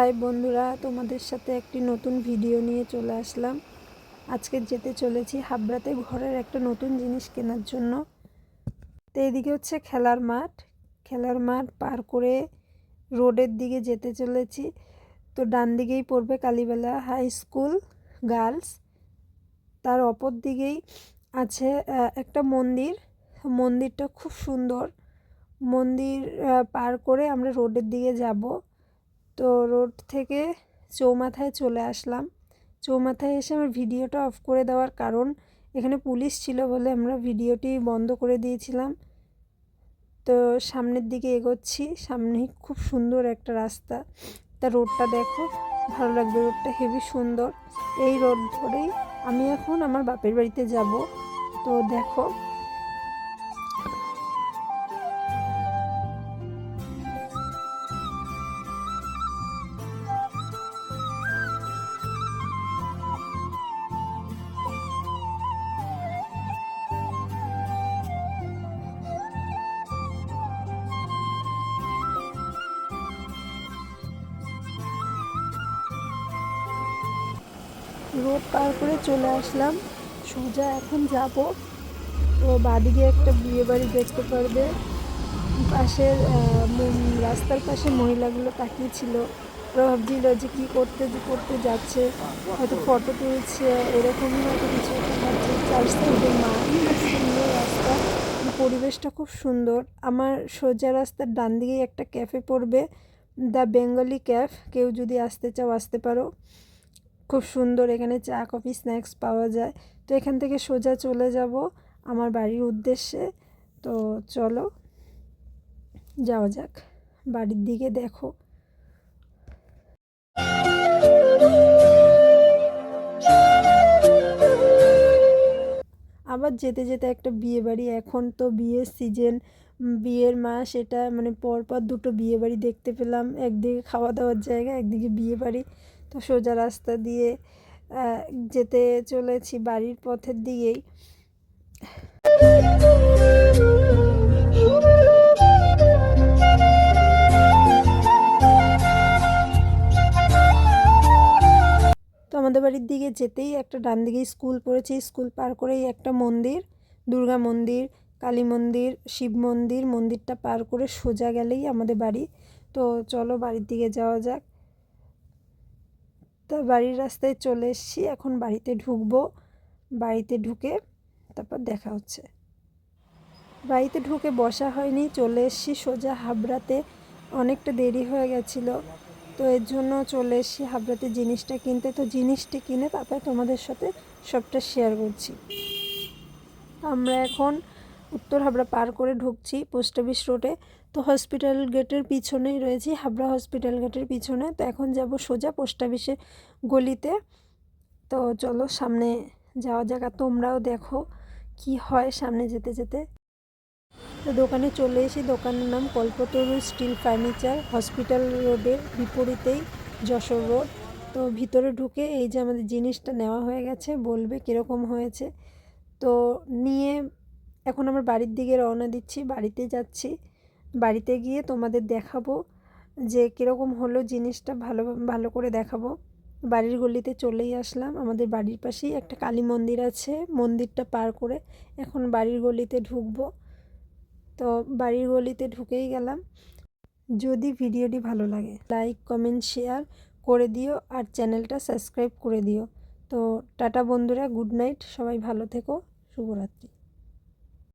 High বন্ধুরা, তোমাদের সাথে একটি নতুন ভিডিও নিয়ে চলে আসলাম। আজকে যেতে চলেছি হাবড়াতে ঘরের একটা নতুন জিনিস কেনার জন্য। তো এদিকে হচ্ছে খেলার মাঠ। খেলার মাঠ পার করে রোডের দিকে যেতে চলেছি। তো ডান দিকেই পড়বে কালীবেলা হাই স্কুল, গার্লস। তার অপর দিকেই আছে একটা মন্দির। মন্দিরটা খুব সুন্দর। মন্দির পার করে আমরা রোডের দিকে যাব। তো রোড থেকে চৌমাথায় চলে আসলাম। চৌমাথায় এসে আমার ভিডিওটা অফ করে দেওয়ার কারণ, এখানে পুলিশ ছিল বলে আমরা ভিডিওটি বন্ধ করে দিয়েছিলাম। তো সামনের দিকে এগোচ্ছি সামনেই খুব সুন্দর একটা রাস্তা। তা রোডটা দেখো, ভালো লাগবে, রোডটা হেভি সুন্দর। এই রোড ধরেই আমি এখন আমার বাপের বাড়িতে যাব। তো দেখো রোড পার করে চলে আসলাম। সোজা এখন যাব। তো বাদিকে একটা বিয়ে বাড়ি দেখতে পারবে। পাশের রাস্তার পাশে মহিলাগুলো তাকিয়েছিল। ওরা ভাবছিল যে কী করতে করতে যাচ্ছে। হয়তো ফটো তুলছে, এরকমই হয়তো কিছু ভাবছে। মাঠ সুন্দর রাস্তা। পরিবেশটা খুব সুন্দর। আমার সোজা রাস্তার ডান দিকেই একটা ক্যাফে পড়বে দ্য বেঙ্গলি ক্যাফ কেউ যদি আসতে চাও, আসতে পারো। খুব সুন্দর এখানে চা, কফি, স্ন্যাক্স পাওয়া যায়। তো এখান থেকে সোজা চলে যাব আমার বাড়ির উদ্দেশ্যে। তো চলো, যাওয়া যাক। বাড়ির দিকে দেখো। আবার যেতে যেতে একটা বিয়ে বাড়ি এখন তো বিয়ের সিজন। বিয়ের মাস এটা মানে পরপর দুটো বিয়ে বাড়ি দেখতে পেলাম। একদিকে খাওয়া দাওয়ার জায়গা, একদিকে বিয়ে বাড়ি তো সোজা রাস্তা দিয়ে যেতে চলেছি বাড়ির পথের দিকেই। তো আমাদের বাড়ির দিকে যেতেই একটা ডান দিকে স্কুল পড়েছে, স্কুল পার করেই একটা মন্দির, দুর্গা মন্দির, কালী মন্দির, শিব মন্দির, মন্দিরটা পার করে সোজা গেলেই আমাদের বাড়ি। তো চলো বাড়ির দিকে যাওয়া যাক। তো বাড়ির রাস্তায় চলে এসেছি, এখন বাড়িতে ঢুকবো। বাড়িতে ঢুকে তারপর দেখা হচ্ছে। বাড়িতে ঢুকে বসা হয়নি, চলে এসেছি সোজা হাবড়াতে। অনেকটা দেরি হয়ে গেছিল, তো এর জন্য চলে এসেছি হাবড়াতে জিনিসটা কিনতে। তো জিনিসটি কিনে তারপরে তোমাদের সাথে সবটা শেয়ার করছি। আমরা এখন উত্তর হাবড়া পার করে ঢুকছি পোস্ট অফিস রোডে। তো হসপিটাল গেটের পিছনেই রয়েছি, হাবড়া হসপিটাল গেটের পিছনে। তো এখন যাব সোজা পোস্ট অফিসের গলিতে। তো চলো সামনে যাওয়া যাক আর তোমরাও দেখো কি হয় সামনে যেতে যেতে। তো দোকানে চলে এসে দোকানের নাম কল্পতরু স্টিল ফার্নিচার হসপিটাল রোডের বিপরীতেই যশোর রোড তো ভিতরে ঢুকে এই যে আমাদের জিনিসটা নেওয়া হয়ে গেছে, বলবে কীরকম হয়েছে। তো নিয়ে এখন আমার বাড়ির দিকে রওনা দিচ্ছি, বাড়িতে যাচ্ছি। বাড়িতে গিয়ে তোমাদের দেখাবো যে কীরকম হলো জিনিসটা ভালো ভালো করে দেখাবো। বাড়ির গলিতে চলেই আসলাম। আমাদের বাড়ির পাশেই একটা কালী মন্দির আছে। মন্দিরটা পার করে এখন বাড়ির গলিতে ঢুকবো। তো বাড়ির গলিতে ঢুকেই গেলাম। যদি ভিডিওটি ভালো লাগে, লাইক, কমেন্ট, শেয়ার করে দিও আর চ্যানেলটা সাবস্ক্রাইব করে দিও। তো টাটা বন্ধুরা, গুড নাইট, সবাই ভালো থেকো, শুভরাত্রি।